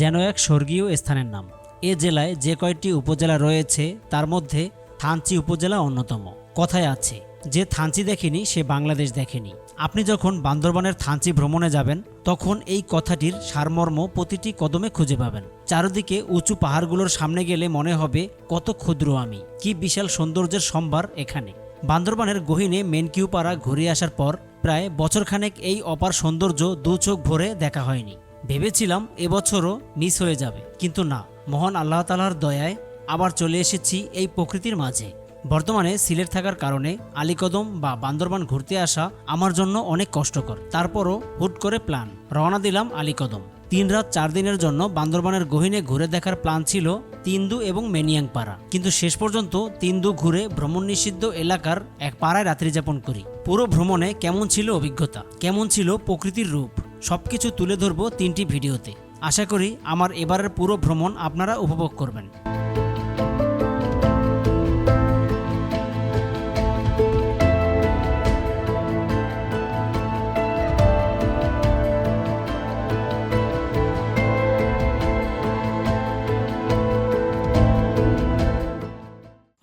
যেন এক স্বর্গীয় স্থানের নাম। এ জেলায় যে কয়টি উপজেলা রয়েছে, তার মধ্যে থানচি উপজেলা অন্যতম। কথায় আছে, যে থানচি দেখেনি, সে বাংলাদেশ দেখেনি। আপনি যখন বান্দরবানের থানচি ভ্রমণে যাবেন, তখন এই কথাটির সারমর্ম প্রতিটি কদমে খুঁজে পাবেন। চারদিকে উঁচু পাহাড়গুলোর সামনে গেলে মনে হবে, কত ক্ষুদ্র আমি, কি বিশাল সৌন্দর্যের সম্ভার এখানে। বান্দরবানের গহিনে মেনকিউপাড়া ঘুরে আসার পর, প্রায় বছরখানেক এই অপার সৌন্দর্য দু চোখ ভরে দেখা হয়নি। ভেবেছিলাম এবছরও মিস হয়ে যাবে, কিন্তু না। মহান আল্লাহ তালার দয়ায় আবার চলে এসেছি এই প্রকৃতির মাঝে। বর্তমানে সিলেট থাকার কারণে আলিকদম বা বান্দরবান ঘুরতে আসা আমার জন্য অনেক কষ্টকর। তারপরও হুট করে প্ল্যান, রওনা দিলাম আলীকদম। তিন রাত চার দিনের জন্য বান্দরবানের গহিনে ঘুরে দেখার প্ল্যান ছিল তিন্দু এবং মেনিয়াংপাড়া। কিন্তু শেষ পর্যন্ত তিন্দু ঘুরে ভ্রমণ নিষিদ্ধ এলাকার এক পাড়ায় রাত্রি যাপন করি। পুরো ভ্রমণে কেমন ছিল অভিজ্ঞতা? কেমন ছিল প্রকৃতির রূপ? সবকিছু তুলে ধরবো তিনটি ভিডিওতে। আশা করি আমার এবারের পুরো ভ্রমণ আপনারা উপভোগ করবেন।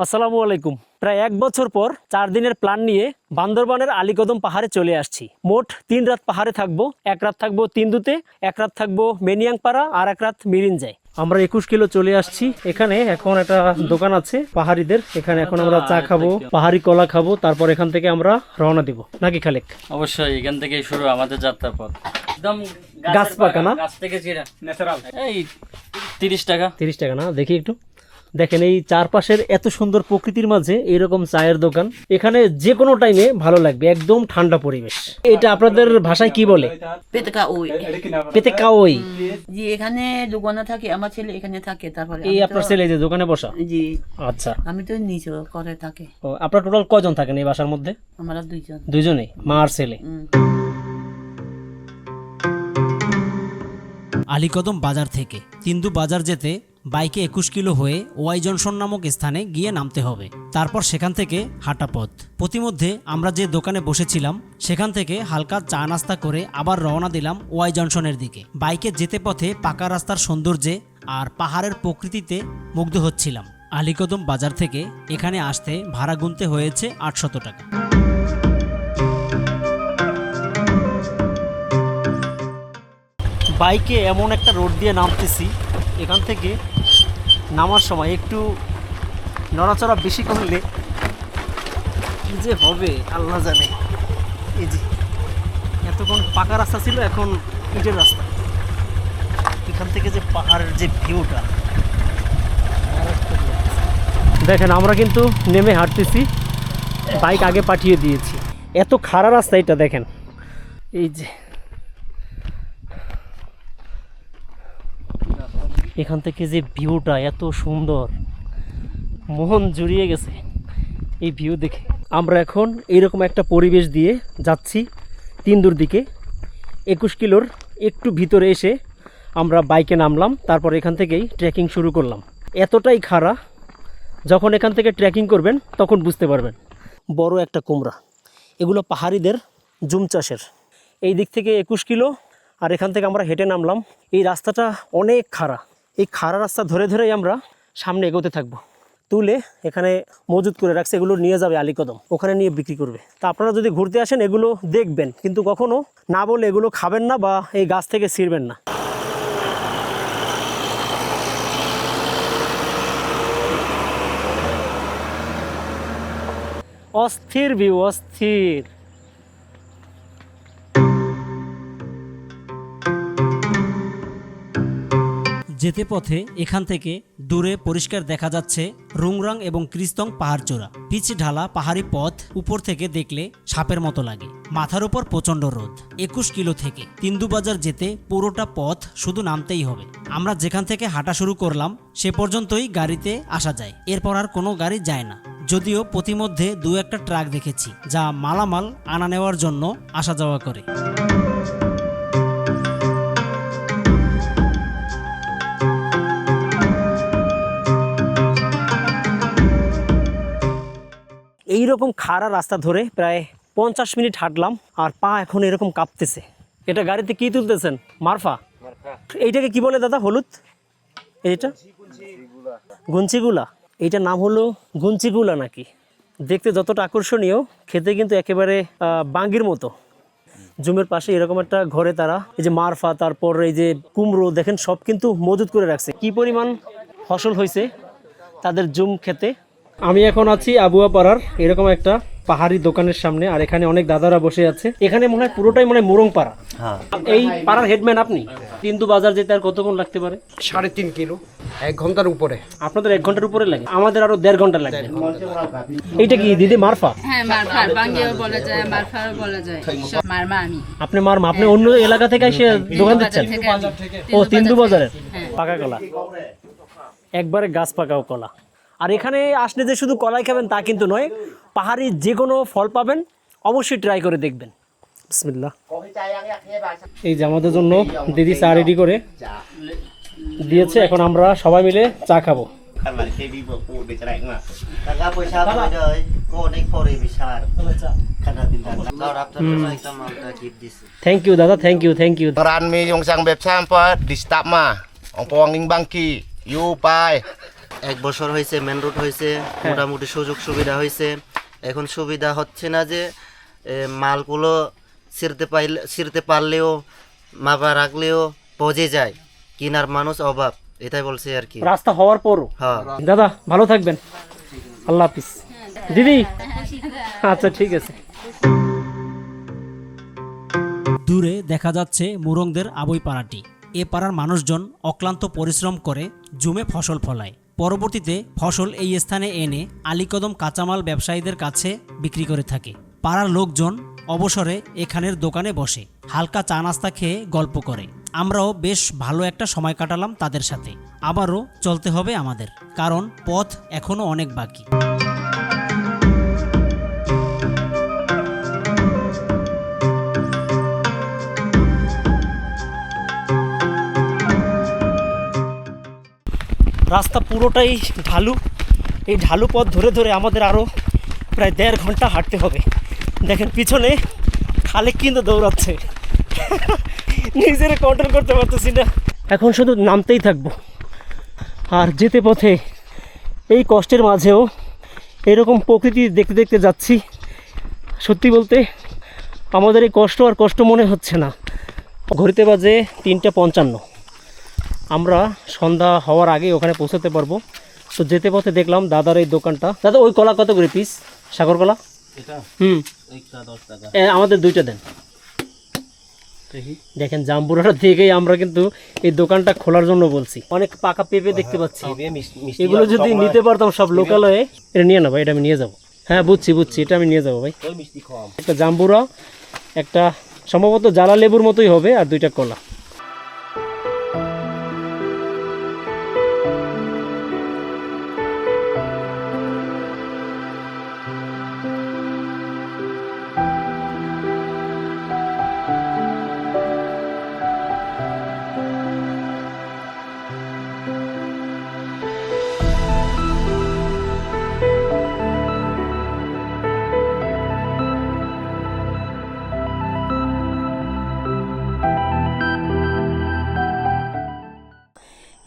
আসসালামু আলাইকুম। প্রায় এক বছর পর চার দিনের প্ল্যান নিয়ে বান্দরবানের আলীকদম পাহাড়ে চলে আসছি। মোট তিন রাত পাহাড়ে থাকব এক রাত থাকব তিন্দুতে এক রাত থাকব মেনিয়াংপাড়া আর এক রাত মিরিঞ্জায়। আমরা একুশ কিলো চলে আসছি। এখানে এখন একটা দোকান আছে পাহাড়িদের। এখানে এখন আমরা চা খাব পাহাড়ি কলা খাব তারপর এখান থেকে আমরা রওনা দিব। নাকি খালেক? অবশ্যই এখান থেকেই শুরু আমাদের যাত্রা পথ। একদম গাছ পাকা না? গাছ থেকে চিরা ন্যাচারাল এই তিরিশ টাকা। তিরিশ টাকা না? দেখি একটু। দেখেন এই চারপাশের এত সুন্দর প্রকৃতির মাঝে এরকম চায়ের দোকান এখানে যে কোনো টাইমে ভালো লাগবে একদম ঠান্ডা পরিবেশ। এটা আপনাদের ভাষায় কি বলে? ওই জি এখানে দোকানে থাকে আমার ছেলে এখানে থাকে তারপরে এই আপনার ছেলে যে দোকানে বসা? জি। আচ্ছা। আমি তো নিচে করে থাকে। ও, আপনার টোটাল কজন থাকেন এই বাসার মধ্যে? আমরা দুইজন। দুজনেই মা আর ছেলে। আলীকদম বাজার থেকে তিন্দু বাজার যেতে বাইকে একুশ কিলো হয়ে ওয়াই জংশন নামক স্থানে গিয়ে নামতে হবে। তারপর সেখান থেকে হাঁটা পথ। প্রতিমধ্যে আমরা যে দোকানে বসেছিলাম, সেখান থেকে হালকা চা নাস্তা করে আবার রওনা দিলাম ওয়াই জংশনের দিকে। বাইকে যেতে পথে পাকা রাস্তার সৌন্দর্যে আর পাহাড়ের প্রকৃতিতে মুগ্ধ হচ্ছিলাম। আলীকদম বাজার থেকে এখানে আসতে ভাড়া গুনতে হয়েছে আটশত টাকা। বাইকে এমন একটা রোড দিয়ে নামতেছি, এখান থেকে নামার সময় একটু নড়াচড়া বেশি করলে যে হবে, আল্লাহ জানে। এই যে, এতক্ষণ পাকা রাস্তা ছিল, এখন ইটের রাস্তা। এখান থেকে যে পাহাড়ের যে ভিউটা, দেখেন, আমরা কিন্তু নেমে হাঁটতেছি, বাইক আগে পাঠিয়ে দিয়েছি। এত খাড়া রাস্তা এটা, দেখেন। এই যে এখান থেকে যে ভিউটা এত সুন্দর মন জুড়িয়ে গেছে এই ভিউ দেখে। আমরা এখন এইরকম একটা পরিবেশ দিয়ে যাচ্ছি তিনদুর দিকে। একুশ কিলোর একটু ভিতরে এসে আমরা বাইকে নামলাম, তারপর এখান থেকেই ট্রেকিং শুরু করলাম। এতটাই খাড়া, যখন এখান থেকে ট্রেকিং করবেন তখন বুঝতে পারবেন। বড় একটা কুমড়া, এগুলো পাহাড়িদের জুম চাষের। এই দিক থেকে একুশ কিলো, আর এখান থেকে আমরা হেঁটে নামলাম। এই রাস্তাটা অনেক খাড়া এই খাড়া রাস্তা ধরে ধরেই আমরা সামনে এগোতে থাকব। তুলে এখানে মজুত করে রাখছে, এগুলো নিয়ে যাবে আলীকদম, ওখানে নিয়ে বিক্রি করবে। তা আপনারা যদি ঘুরতে আসেন, এগুলো দেখবেন, কিন্তু কখনো না বলে এগুলো খাবেন না বা এই গাছ থেকে ছিঁড়বেন না। অস্থির ভিউ অস্থির। যেতে পথে এখান থেকে দূরে পরিষ্কার দেখা যাচ্ছে রুংরাং এবং ক্রিস্তং পাহাড়চূড়া পিচ ঢালা পাহাড়ি পথ উপর থেকে দেখলে সাপের মতো লাগে। মাথার উপর প্রচণ্ড রোদ। একুশ কিলো থেকে তিন্দুবাজার যেতে পুরোটা পথ শুধু নামতেই হবে। আমরা যেখান থেকে হাঁটা শুরু করলাম, সে পর্যন্তই গাড়িতে আসা যায়। এরপর আর কোনো গাড়ি যায় না। যদিও প্রতিমধ্যে দু একটা ট্রাক দেখেছি, যা মালামাল আনা নেওয়ার জন্য আসা যাওয়া করে। এই রকম খাড়া রাস্তা ধরে প্রায় পঞ্চাশ মিনিট হাঁটলাম আর পা এখন এরকম কাঁপতেছে। এটা গাড়িতে কি তুলতেছেন? মারফা? এইটাকে কি বলে দাদা হলুদ? এইটা? গুঞ্চিগুলা এইটার নাম হলো গুঞ্চিগুলা নাকি। দেখতে যতটা আকর্ষণীয় খেতে কিন্তু একেবারে বাঙ্গির মতো। জুমের পাশে এরকম একটা ঘরে তারা এই যে মারফা তারপর এই যে কুমড়ো দেখেন সব কিন্তু মজুত করে রাখছে। কি পরিমাণ ফসল হয়েছে তাদের জুম খেতে। আমি এখন আছি আবুয়া পাড়ার এরকম একটা পাহাড়ি দোকানের সামনে আর এখানে অনেক দাদারা বসে আছে। এখানে মনে হয় পুরোটাই মনে হয় মোরং পাড়া এই পাড়ার হেডম্যান আপনি? তিন্দু বাজার যেতে আর কতক্ষণ লাগতে পারে? সাড়ে তিন কিলো এক ঘণ্টার উপরে। আপনাদের এক ঘণ্টার উপরে লাগে? আমাদের আরও দেড় ঘণ্টা লাগবে। এইটা কি দিদি মারফা? হ্যাঁ বলা যায় বলা যায়। সব মারমা আমি। আপনি মার আপনি অন্য এলাকা থেকে এসে দোকান দিচ্ছেন? থেকে ও তিন্দু বাজারের? হ্যাঁ। পাকা কলা। একবারে গাছ পাকাও কলা। আর এখানে আসলে যে শুধু কলাই খাবেন তা কিন্তু নয়, পাহাড়ি যে কোনো ফল পাবেন, অবশ্যই ট্রাই করে দেখবেন। বিসমিল্লা এই যে আমাদের জন্য দিদি চা রেডি করে দিয়েছে, এখন আমরা সবাই মিলে চা খাব। থ্যাংক ইউ দাদা থ্যাংক ইউ থ্যাংক ইউ রান ব্যবসা ডিস্টার্ব মা বাংকি ইউ পাই এক বছর হয়েছে মেন রোড হয়েছে মোটামুটি সুযোগ সুবিধা হয়েছে। এখন সুবিধা হচ্ছে না যে মালগুলো ছিঁড়তে পাইলে ছিঁড়তে পারলেও মাপা রাখলেও পচে যায়। কিনার মানুষ অভাব এটাই বলছে আর কি। রাস্তা হওয়ার পরও? হ্যাঁ। দাদা ভালো থাকবেন। আল্লাহ হাফিজ। দিদি? আচ্ছা ঠিক আছে। দূরে দেখা যাচ্ছে মুরংদের আবই পাড়াটি এ পাড়ার মানুষজন অক্লান্ত পরিশ্রম করে জুমে ফসল ফলায়। পরবর্তীতে ফসল এই স্থানে এনে আলীকদম কাঁচামাল ব্যবসায়ীদের কাছে বিক্রি করে থাকে। পাড়ার লোকজন অবসরে এখানের দোকানে বসে, হালকা চা নাস্তা খেয়ে গল্প করে। আমরাও বেশ ভালো একটা সময় কাটালাম তাদের সাথে। আবারও চলতে হবে আমাদের, কারণ পথ এখনও অনেক বাকি। রাস্তা পুরোটাই ঢালু। এই ঢালু পথ ধরে ধরে আমাদের আরও প্রায় দেড় ঘণ্টা হাঁটতে হবে। দেখেন পিছনে খালে কিন্তু দৌড়াচ্ছে। নিজের কন্ট্রোল করতে পারতেছি না। এখন শুধু নামতেই থাকব। আর যেতে পথে এই কষ্টের মাঝেও এরকম প্রকৃতি দেখতে দেখতে যাচ্ছি। সত্যি বলতে আমাদের এই কষ্ট আর কষ্ট মনে হচ্ছে না। ঘড়িতে বাজে তিনটা পঞ্চান্ন। আমরা সন্ধ্যা হওয়ার আগে ওখানে পৌঁছাতে পারব। তো যেতে পথে দেখলাম দাদার এই দোকানটা। দাদা ওই কলা কত করে পিস সাগর কলা? হুম। আমাদের দুইটা দেন। দেখেন জাম্বুরাটা থেকেই আমরা কিন্তু এই দোকানটা খোলার জন্য বলছি। অনেক পাকা পেঁপে দেখতে পাচ্ছি। এগুলো যদি নিতে পারতাম সব লোকালয়ে এটা নিয়ে না ভাই এটা আমি নিয়ে যাব। হ্যাঁ বুঝছি বুঝছি এটা আমি নিয়ে যাব ভাই। একটা জাম্বুরা একটা সম্ভবত জ্বালা লেবুর মতোই হবে আর দুইটা কলা।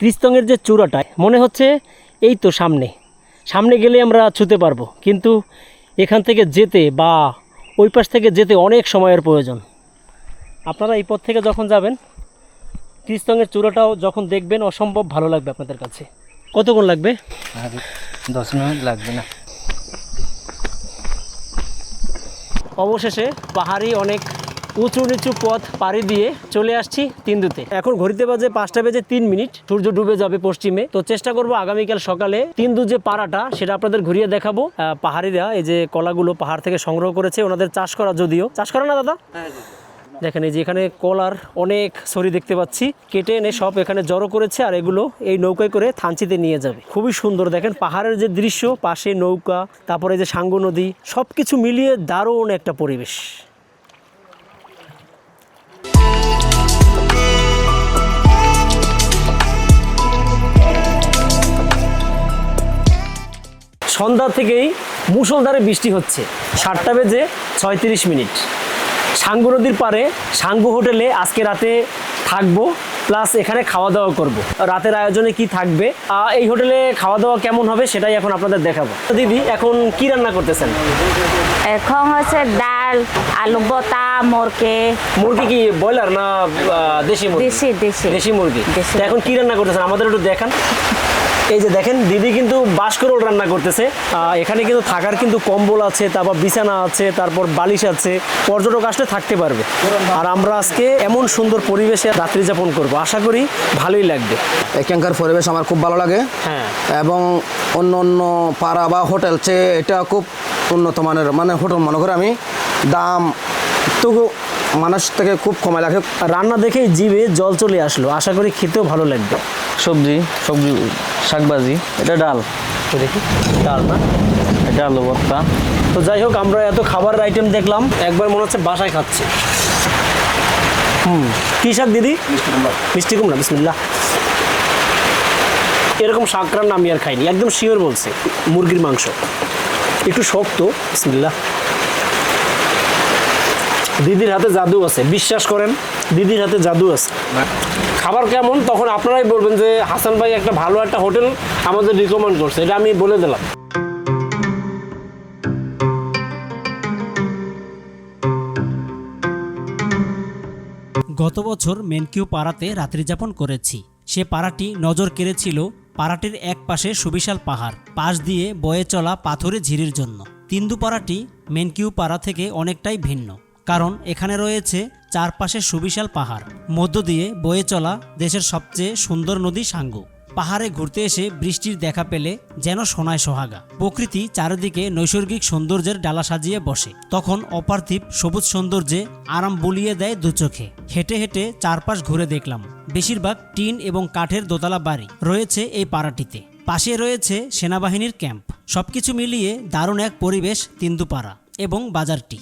ক্রিস্তঙের যে চূড়াটা মনে হচ্ছে এই তো সামনে। সামনে গেলে আমরা ছুতে পারব। কিন্তু এখান থেকে যেতে বা ওই পাশ থেকে যেতে অনেক সময়ের প্রয়োজন। আপনারা এই পথ থেকে যখন যাবেন ক্রিস্তঙের চূড়াটাও যখন দেখবেন অসম্ভব ভালো লাগবে আপনাদের কাছে। কতক্ষণ লাগবে? দশ মিনিট লাগবে না। অবশেষে পাহাড়ি অনেক উঁচু নিচু পথ পাড়ি দিয়ে চলে আসছি তিন্দুতে। এখন ঘড়িতে বাজে পাঁচটা বেজে তিন মিনিট। সূর্য ডুবে যাবে পশ্চিমে। তো চেষ্টা করব আগামীকাল সকালে তিন্দু যে পাড়াটা সেটা আপনাদের ঘুরিয়ে দেখাবো। পাহাড়িরা এই যে কলাগুলো পাহাড় থেকে সংগ্রহ করেছে ওনাদের চাষ করা যদিও। চাষ করে না দাদা? দেখেন এই যে এখানে কলার অনেক সরি দেখতে পাচ্ছি। কেটে এনে সব এখানে জড়ো করেছে আর এগুলো এই নৌকায় করে থানচিতে নিয়ে যাবে। খুবই সুন্দর। দেখেন পাহাড়ের যে দৃশ্য পাশে নৌকা তারপরে যে সাঙ্গু নদী সব কিছু মিলিয়ে দারুণ একটা পরিবেশ। সন্ধ্যা থেকেই মুষলধারে বৃষ্টি হচ্ছে। সাতটা বেজে ছয়ত্রিশ মিনিট। সাঙ্গু নদীর পারে সাঙ্গু হোটেলে আজকে রাতে থাকব প্লাস এখানে খাওয়া দাওয়া করব। রাতের আয়োজনে কি থাকবে? এই হোটেলে খাওয়া দাওয়া কেমন হবে সেটাই এখন আপনাদের দেখাবো। দিদি এখন কি রান্না করতেছেন? এখন হচ্ছে ডাল আলু বতা মুরগি। মুরগি কি ব্রয়লার না দেশি মুরগি? দেশি দেশি। দেশি মুরগি। এখন কি রান্না করতেছেন? আমাদের একটু দেখান। এই যে দেখেন দিদি কিন্তু বাসকরোল রান্না করতেছে। এখানে কিন্তু থাকার কিন্তু কম্বল আছে তারপর বিছানা আছে তারপর বালিশ আছে। পর্যটক আসলে থাকতে পারবে। আর আমরা আজকে এমন সুন্দর পরিবেশে রাত্রি যাপন করব। আশা করি ভালোই লাগবে। এখানকার পরিবেশ আমার খুব ভালো লাগে। হ্যাঁ। এবং অন্য অন্য পাড়া বা হোটেল চেয়ে এটা খুব উন্নত মানের মানে হোটেল মনে করে আমি। দাম একটু মানুষ থেকে খুব কমে লাগে। রান্না দেখেই জিভে জল চলে আসলো। আশা করি খেতেও ভালো লাগবে। সবজি সবজি শাকবাজি এটা ডাল। দেখি ডাল না? এটা আলু ভর্তা। তো যাই হোক আমরা এত খাবারের আইটেম দেখলাম একবার মনে হচ্ছে বাসায় খাচ্ছি। হুম কী শাক দিদি? মিষ্টি কুমড়া। বিসমিল্লা এরকম শাক রান্না আমি আর খাইনি একদম শিওর বলছে মুরগির মাংস। একটু শক্ত বিসমিল্লা দিদির হাতে জাদু আছে বিশ্বাস করেন দিদির হাতে জাদু আছে। খাবার কেমন তখন আপনারাই বলবেন যে হাসান ভাই একটা ভালো একটা হোটেল আমাদের রিকমেন্ড করছে এটা আমি বলে দিলাম। গত বছর মেনকিউ পাড়াতে রাত্রিযাপন করেছি। সে পাড়াটি নজর কেড়েছিল পাড়াটির এক পাশে সুবিশাল পাহাড় পাশ দিয়ে বয়ে চলা পাথরে ঝিরির জন্য। তিন্দু পাড়াটি মেনকিউ পাড়া থেকে অনেকটাই ভিন্ন। কারণ এখানে রয়েছে চারপাশে সুবিশাল পাহাড়। মধ্য দিয়ে বয়ে চলা দেশের সবচেয়ে সুন্দর নদী সাঙ্গু। পাহাড়ে ঘুরতে এসে বৃষ্টির দেখা পেলে যেন সোনায় সোহাগা। প্রকৃতি চারিদিকে নৈসর্গিক সৌন্দর্যের ডালা সাজিয়ে বসে। তখন অপার্থিব সবুজ সৌন্দর্যে আরাম বুলিয়ে দেয় দুচোখে হেঁটে হেঁটে চারপাশ ঘুরে দেখলাম। বেশিরভাগ টিন এবং কাঠের দোতলা বাড়ি রয়েছে এই পাড়াটিতে। পাশে রয়েছে সেনাবাহিনীর ক্যাম্প। সবকিছু মিলিয়ে দারুণ এক পরিবেশ তিন্দুপাড়া এবং বাজারটি।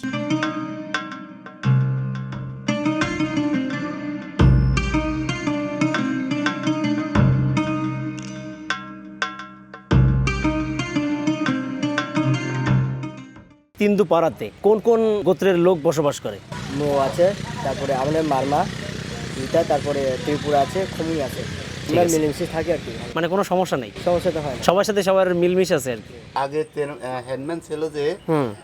তিন্দু পাড়াতে কোন কোন গোত্রের লোক বসবাস করে? মো আছে তারপরে আমাদের মারমা ইটা তারপরে ত্রিপুরা আছে খুমি আছে। আমরা মিলেমিশে থাকি আর কি। মানে কোনো সমস্যা নেই? সমস্যা তো হয় না। সবার সাথে সবার মিলমিশ আছে আর কি। আগে হ্যান্ডম্যান ছিল যে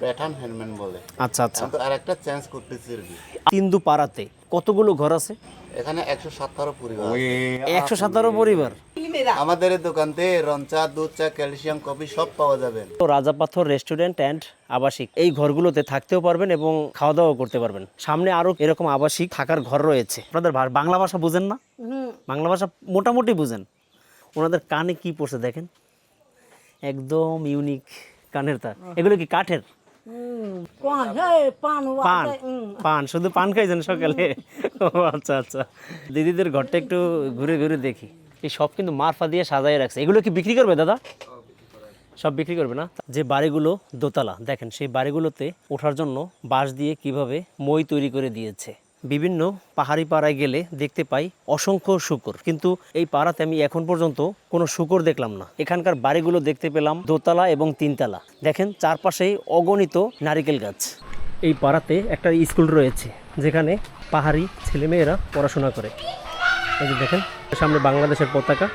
প্যাঠান হ্যান্ডম্যান বলে। আচ্ছা আচ্ছা। তো আর একটা চেঞ্জ করতেছি আর কি। তিন্দু পাড়াতে কতগুলো ঘর আছে? এখানে একশো সাতারো পরিবার একশো সাতারো পরিবার? আমাদের এই দোকানতে রঞ্চা দুধ চা ক্যালসিয়াম কফি সব পাওয়া যাবেন তো রাজাপাথর রেস্টুরেন্ট অ্যান্ড আবাসিক। এই ঘরগুলোতে থাকতেও পারবেন এবং খাওয়া দাওয়া করতে পারবেন। সামনে আরও এরকম আবাসিক থাকার ঘর রয়েছে। আপনাদের বাংলা ভাষা বুঝেন না? বাংলা ভাষা মোটামুটি বুঝেন। ওনাদের কানে কি পড়ছে দেখেন? একদম ইউনিক কানের তার। এগুলো কি কাঠের? পান পান শুধু পান খাইছেন সকালে? ও আচ্ছা আচ্ছা। দিদিদের ঘরটা একটু ঘুরে ঘুরে দেখি। এই সব কিন্তু মারফা দিয়ে সাজাই রাখছে। এগুলো কি বিক্রি করবে দাদা? সব বিক্রি করবে না? যে বাড়িগুলো দোতলা দেখেন সেই বাড়িগুলোতে ওঠার জন্য বাঁশ দিয়ে কীভাবে মই তৈরি করে দিয়েছে। বিভিন্ন পাহাড়ি পাড়ায় গেলে দেখতে পাই অসংখ্য শুকর। কিন্তু এই পাড়াতে আমি এখন পর্যন্ত কোনো শুকর দেখলাম না। এখানকার বাড়িগুলো দেখতে পেলাম দোতলা এবং তিনতলা। দেখেন চারপাশেই অগণিত নারিকেল গাছ। এই পাড়াতে একটা স্কুল রয়েছে যেখানে পাহাড়ি ছেলেমেয়েরা পড়াশোনা করে। এই যে দেখেন সামনে বাংলাদেশের পতাকা।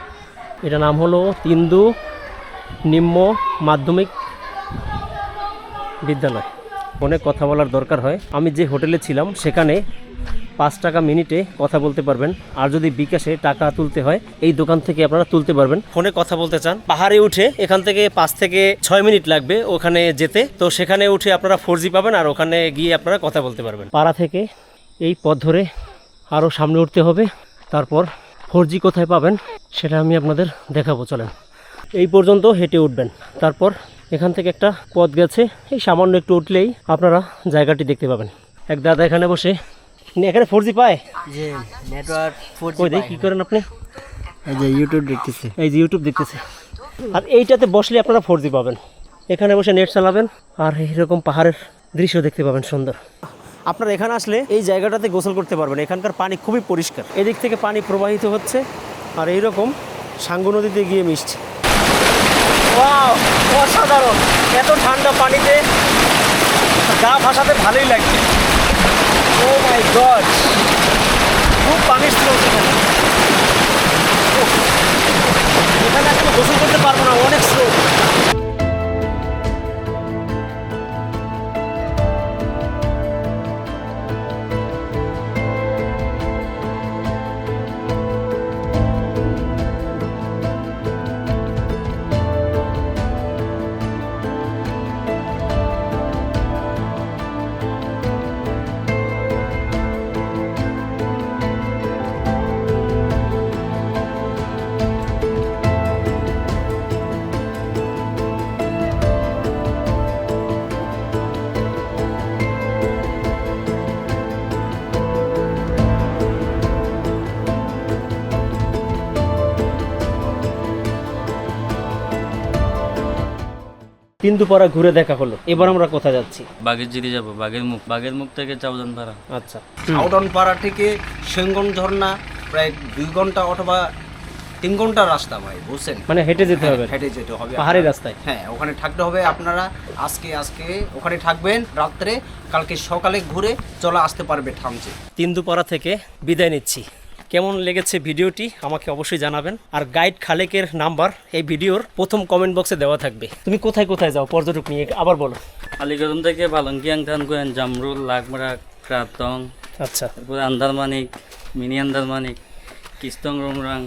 এটা নাম হলো তিন্দু নিম্ন মাধ্যমিক বিদ্যালয়। অনেক কথা বলার দরকার হয়। আমি যে হোটেলে ছিলাম, সেখানে পাঁচ টাকা মিনিটে কথা বলতে পারবেন। আর যদি বিকাশে টাকা তুলতে হয়, এই দোকান থেকে আপনারা তুলতে পারবেন। ফোনে কথা বলতে চান, পাহাড়ে উঠে এখান থেকে পাঁচ থেকে ছয় মিনিট লাগবে ওখানে যেতে। তো সেখানে উঠে আপনারা ফোর পাবেন আর ওখানে গিয়ে আপনারা কথা বলতে পারবেন। পাড়া থেকে এই পথ ধরে আরও সামনে উঠতে হবে। তারপর ফোর কোথায় পাবেন সেটা আমি আপনাদের দেখাবো চলেন। এই পর্যন্ত হেঁটে উঠবেন। তারপর এখান থেকে একটা পথ গেছে এই সামান্য একটু উঠলেই আপনারা জায়গাটি দেখতে পাবেন। এক দাদা এখানে বসে এখানে ফোর জি পায় যে নেটওয়ার্ক ফোর ওই কী করেন আপনি? এই যে ইউটিউব দেখতেছি। এই যে ইউটিউব দেখতেছে। আর এইটাতে বসলে আপনারা ফোর জি পাবেন। এখানে বসে নেট চালাবেন আর এইরকম পাহাড়ের দৃশ্য দেখতে পাবেন সুন্দর। আপনারা এখানে আসলে এই জায়গাটাতে গোসল করতে পারবেন। এখানকার পানি খুবই পরিষ্কার। এদিক থেকে পানি প্রবাহিত হচ্ছে আর এইরকম সাঙ্গু নদীতে গিয়ে মিশছে। অসাধারণ। এত ঠান্ডা পানিতে গা ভাসাতে ভালোই লাগছে। ও মাই গড, খুব পানি এখানে এখন গোসল করতে পারব না, অনেক স্রোত। তিন্দুপাড়া ঘুরে দেখা হলো। এবার আমরা কোথায় যাচ্ছি? বাঘের জিরি যাব বাঘের মুখ বাঘের মুখ থেকে চাউদান পাড়া। আচ্ছা। আউডন পাড়া থেকে সেঙ্গন ঝর্ণা প্রায় দুই ঘণ্টা অথবা তিন ঘণ্টা রাস্তা ভাই বুঝছেন? মানে হেঁটে যেতে হবে। হেঁটে যেতে হবে। পাহাড়ি রাস্তায়। হ্যাঁ ওখানে থাকতে হবে আপনারা আজকে আজকে ওখানে থাকবেন রাত্রে কালকে সকালে ঘুরে চলে আসতে পারবে থামছে তিন্দুপাড়া থেকে বিদায় নিচ্ছি। কেমন লেগেছে ভিডিওটি আমাকে অবশ্যই জানাবেন। আর গাইড খালেকের নাম্বার এই ভিডিওর প্রথম কমেন্ট বক্সে দেওয়া থাকবে। তুমি কোথায় কোথায় যাও পর্যটক নিয়ে আবার বলো। আলিগড়ন থেকে পালংকিয়াং থানকুয়েন জামরুল লাগমারা ক্রাতং আচ্ছা। তারপরে আন্দারমানিক মিনি আন্দারমানিক কিস্তং রংরাং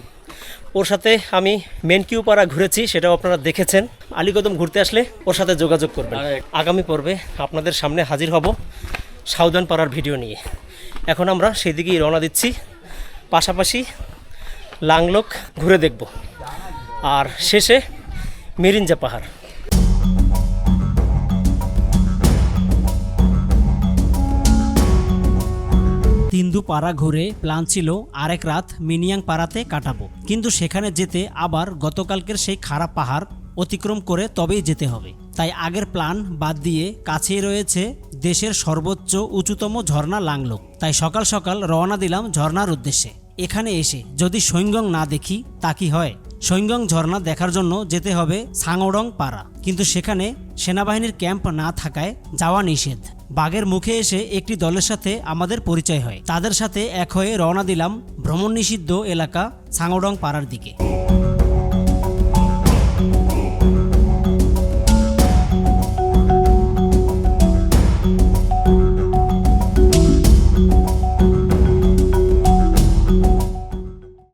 ওর সাথে আমি মেনকিউ পাড়া ঘুরেছি সেটাও আপনারা দেখেছেন। আলিকদম ঘুরতে আসলে ওর সাথে যোগাযোগ করবেন। আগামী পর্বে আপনাদের সামনে হাজির হব সাউদান পাড়ার ভিডিও নিয়ে। এখন আমরা সেদিকেই রওনা দিচ্ছি। পাশাপাশি লাংলোক ঘুরে দেখব। আর শেষে মিরিঞ্জা পাহাড়। তিন্দু পাড়া ঘুরে প্ল্যান ছিল আরেক রাত মিনিয়াং পাড়াতে কাটাবো। কিন্তু সেখানে যেতে আবার গতকালকের সেই খারাপ পাহাড় অতিক্রম করে তবেই যেতে হবে। তাই আগের প্ল্যান বাদ দিয়ে কাছেই রয়েছে দেশের সর্বোচ্চ উঁচুতম ঝর্ণা লাংলোক। তাই সকাল সকাল রওনা দিলাম ঝর্ণার উদ্দেশ্যে। এখানে এসে যদি সৈঙ্গং না দেখি, তা কি হয়? সৈঙ্গং ঝর্ণা দেখার জন্য যেতে হবে সাংওরং পাড়া। কিন্তু সেখানে সেনাবাহিনীর ক্যাম্প না থাকায় যাওয়া নিষেধ। বাঘের মুখে এসে একটি দলের সাথে আমাদের পরিচয় হয়। তাদের সাথে এক হয়ে রওনা দিলাম ভ্রমণ নিষিদ্ধ এলাকা সাংওডং পাড়ার দিকে।